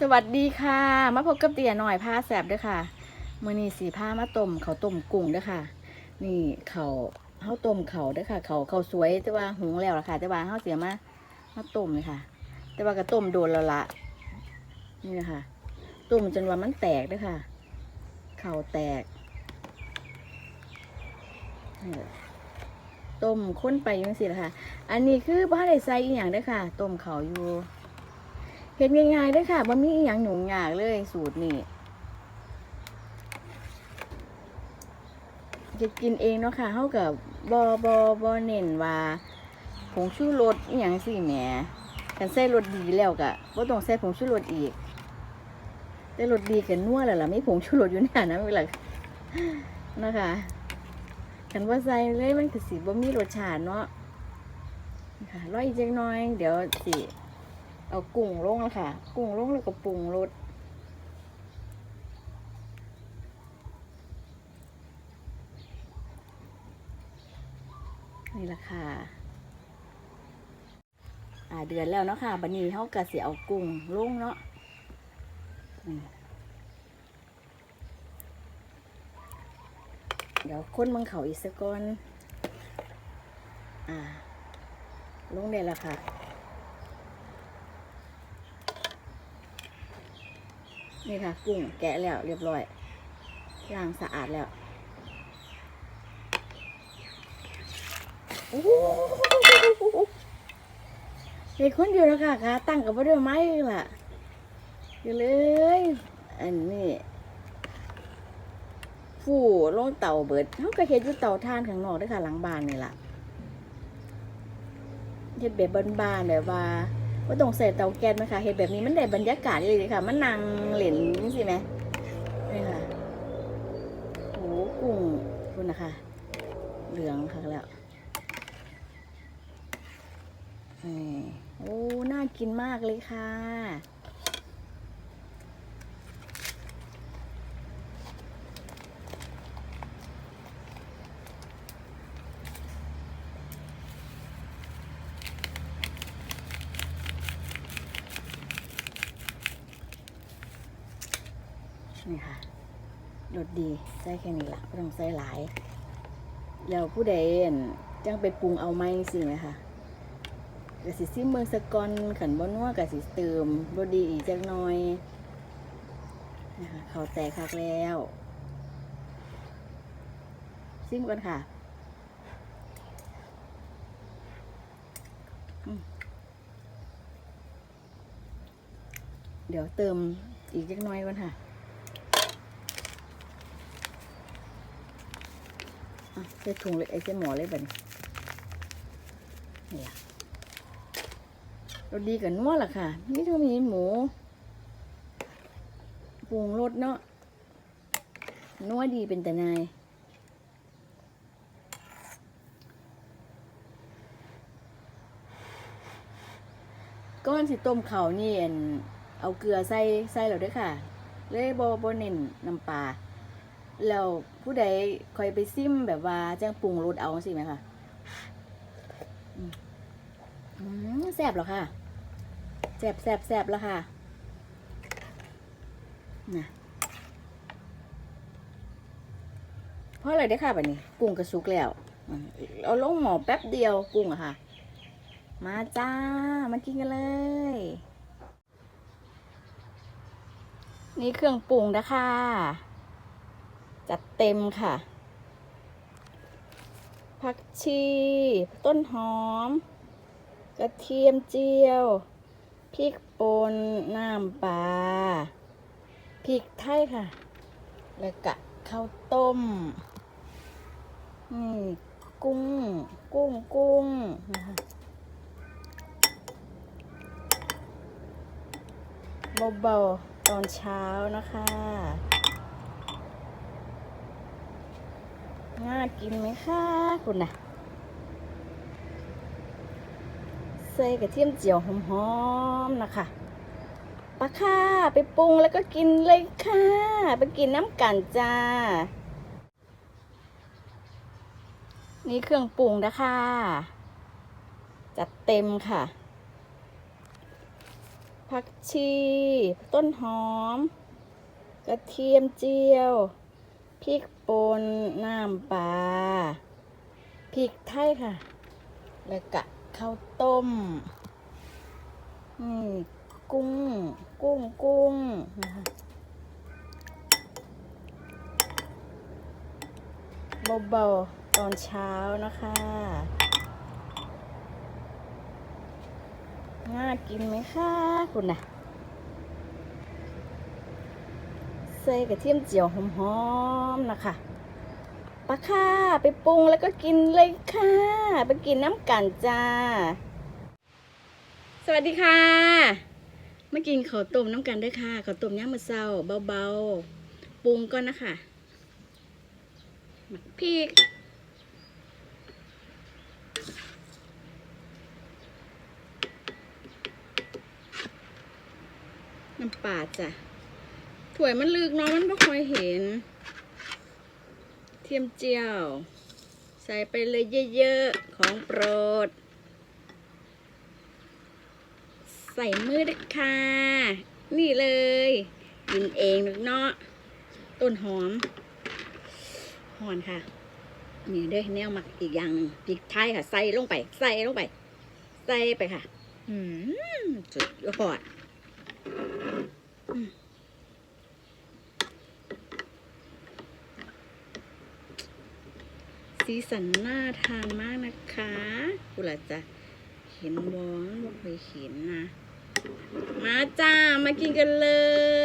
สวัสดีค่ะ มาพบกับเตี่ยหน่อยผ้าแสบด้วยค่ะมื่อนี้สีผ้ามาต้มเขาต้มกุ้งด้วยค่ะ นี่เขาเขาต้มเขาด้วยค่ะ เขาเขาสวยแต่ว่าหุงแล้วล่ะค่ะ แต่ว่าเขาเสียมามาต้มเลยค่ะ แต่ว่าก็ต้มโดนแล้วละนี่นะคะต้มจนว่ามันแตกด้วยค่ะ เขาแตกต้มข้นไปยังสิละค่ะ อันนี้คือบ้านไดใส่อีหยังด้วยค่ะต้มเขาอยู่ เฮ็ดง่ายๆด้วยค่ะบ่มีอหยังหนุ่งยากเลยสูตรนี้จะกินเองเนาะค่ะเฮากับบ่บ่บ่เน้นว่าผงชูรสอหยังสิแหมกันใส่รสดีแล้วก็บ่ต้องใส่ผงชูรสอีกแต่รสดีก็นัวแล้วล่ะมีผงชูรสอยู่ในนั้นนะเวลานะคะกันว่าใส่เลยมันก็สิบ่มีรสชาติเนาะค่ะรออีกจักน่อย เดี๋ยวสิ เอากุ้งลงแล้วค่ะ กุ้งลงแล้วก็ปรุงรสนี่ละค่ะ อ่าเดือนแล้วเนาะค่ะ บันนี้เขากระเสียเอากุ้งลงเนาะเดี๋ยวค้นมังเขาอีกสักก้อน อ่า ลงได้แล้วค่ะ นี่ค่ะ กุ้งแกะแล้วเรียบร้อยล้างสะอาดแล้วโอ้โหเด็กคนเดียวแล้วค่ะค่ะตั้งกับว่าเรื่องไม้ล่ะ อยู่เลย อันนี้ฟูลงเต่าเบิดเขาก็เฮ็ดอยู่เต่าท่านข้างนอกด้วยค่ะ หลังบ้านนี่ล่ะเฮ็ดแบบบ้านๆแบบว่า ว่าต้องใส่เตาแก๊สไหมคะเห็ดแบบนี้มันได้บรรยากาศเลยค่ะ มันนางเหลนนี่สิไหมนี่ค่ะโอ้กุ้งคุณนะคะ เหลืองค่ะแล้วโอ้ น่ากินมากเลยค่ะ นี่ค่ะรสดีใส่แค่นี้ละไม่ต้องใส่หลาย แล้วผู้ใดอั่นจังไปปรุงเอาไหมสิไหมคะกะสิซิมเมืองสกอนขันบ่นัวกะสิเติมรสดีอีกจักหน่อยนะคะเขาแตกคักแล้วซิมกันค่ะเดี๋ยวเติมอีกจักหน่อยก่อนค่ะ อะ ใส่ถุงเลยไอ้ใส่หมอเลยบัดนนี่ล่ะรสดีกับนัวล่ะค่ะ นี่ต้องมีหมูปรุงรสเนาะนัวดีเป็นแต่นายก้อนสิต้มเขาวนี่อั่นเอาเกลือใส่ใส่แล้วเด้วยค่ะ เลยบอบเน้นน้ำปลา แล้วผู้ใดคอยไปซิมแบบว่าจ้งปรุงรสเอาสิไหมคะอืมแซ่บเหรอค่ะแซ่บแซ่บแซ่บแล้วค่ะนะเพราะอะไรได้ค่ะแบบนี้กุ้งกระซุกแล้วเอาลงหมอแป๊บเดียวกุ้งอะค่ะ มาจ้ามากินกันเลย นี่เครื่องปรุงนะคะ จัดเต็มค่ะ ผักชี ต้นหอม กระเทียมเจียว พริกป่นน้ำปลาพริกไทยค่ะ แล้วก็ข้าวต้มนี่กุ้ง กุ้งกุ้งนะคะเบาๆตอนเช้านะคะ น่ากินไหมคะคุณนะใส่กระเทียมเจียวหอมๆนะคะปลาค่ะไปปรุงแล้วก็กินเลยค่ะ ไปกินน้ำกันจ้า นี่เครื่องปรุงนะคะ จัดเต็มค่ะ ผักชี ต้นหอม กระเทียมเจียว พริกป่นน้ำปลาพริกไทยค่ะ แล้วก็ข้าวต้มนี่กุ้ง กุ้งกุ้งเบาๆตอนเช้านะคะ น่ากินไหมคะ คุณนะ ใส่กระเทียมเจียวหอมๆนะคะปลาค่ะไปปรุงแล้วก็กินเลยค่ะ ไปกินน้ำกันจ้า สวัสดีค่ะมากินข้าวต้มน้ำกันด้วยค่ะข้าวต้มย่างมะเศร้าเบาๆปรุงก่อนนะคะหมักพริกน้ำปลาจ้ะ ถวยมันลึกเนาะมันไม่ค่อยเห็น เทียมเจียว ใส่ไปเลยเยอะๆ ของโปรด ใส่มือด็กค่ะ นี่เลย กินเองเนาะต้นหอมหอนค่ะ นี่เด้อแนวหมักอีกอย่างหนึ่งพริกไทยค่ะ ใส่ลงไป ใส่ลงไป ใส่ไปค่ะ อืมสุดยอด สีสันน่าทานมากนะคะกูละจะเห็นวอนบ่เคยเห็นนะ มาจ้า มากินกันเล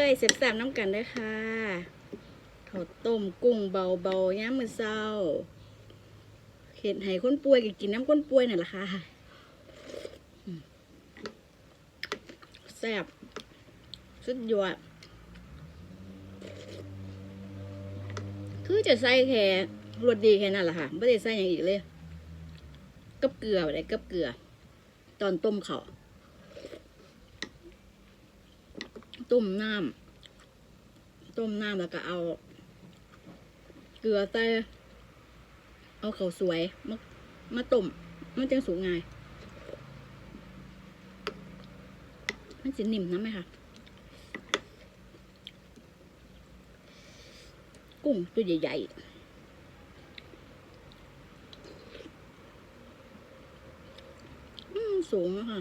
ยเสบๆน้ำกันได้อค่ะข้าวต้มกุ้งเบาๆย่ามมือเศร้าเห็นให้คนป่วยก็กินน้ำคนป่วยนั่นแหละค่ะแซ่บสุดยอดคือจะใส่แค่ รสดีแค่นั้นแหละค่ะไม่ได้ใส่อย่างอีกเลยกับเกลืออะไรกับเกลือ ตอนต้มเขาต้มน้ำต้มน้ำแล้วก็เอา เกลือใส่เอาเขาสวยมามาต้มมันจังสูงง่ายมันจะนิ่มนะไหมคะกุ้งตัวใหญ่ๆอืม สูงอะค่ะ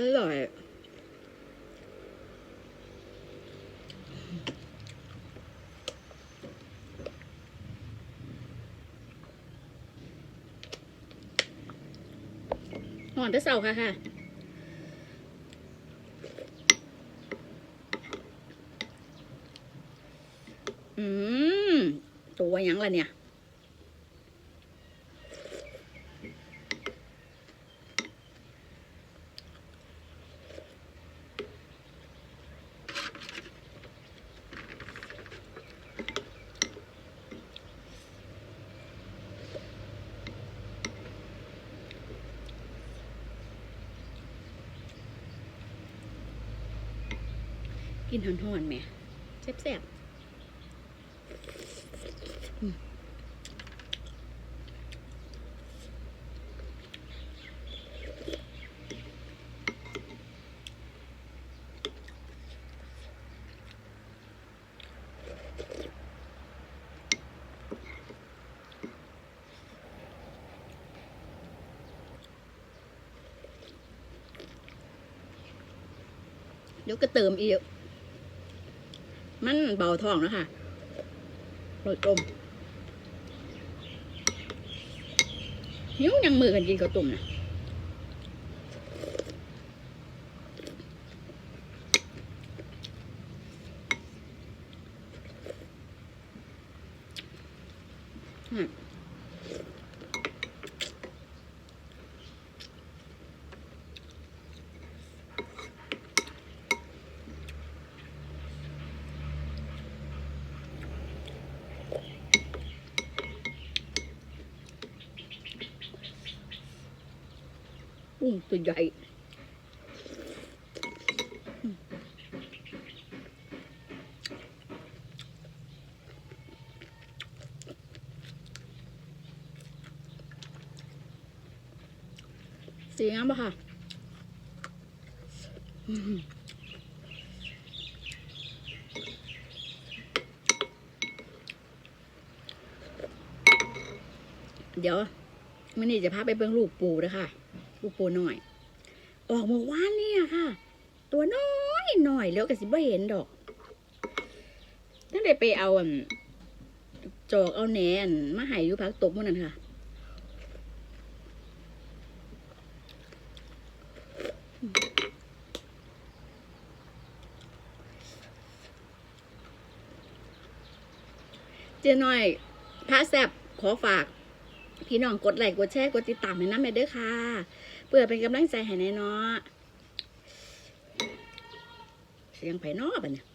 อร่อยหอนแต่เสาค่ะค่ะอืม ตัวยังละเนี่ย กินหอนๆแหม่แซ่บๆอืมเดี๋ยวก็เติมอีก มันเบาท้องแล้วค่ะโรยต้มหิวยังมือกันกินข้าวต้มนะอืม กุ้งตัวใหญ่สีงามปะค่ะเดี๋ยวมื่อนี้จะพาไปเบิ่งลูกปูนะคะ ลูปูหน่อย ออกเมื่อวานเนี่ยค่ะ ตัวน้อยหน่อยแล้วก็สิบ่เห็นดอกตั้งแต่ไปเอาจอกเอาแหนนมาหายอยู่พักตบมื่อนั้นค่ะเจ๊น้อยพระแซบขอฝาก พี่น้องกดไลค์กดแชร์กดติดตามให้น้ำแม่เด้อค่ะ เพื่อเป็นกำลังใจให้แน่เนาะเสียงไผ่นอบ่เนี่ย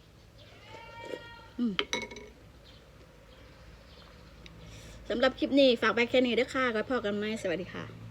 สำหรับคลิปนี้ฝากไปแค่นี้เด้อค่ะก็พอกันไหมสวัสดีค่ะ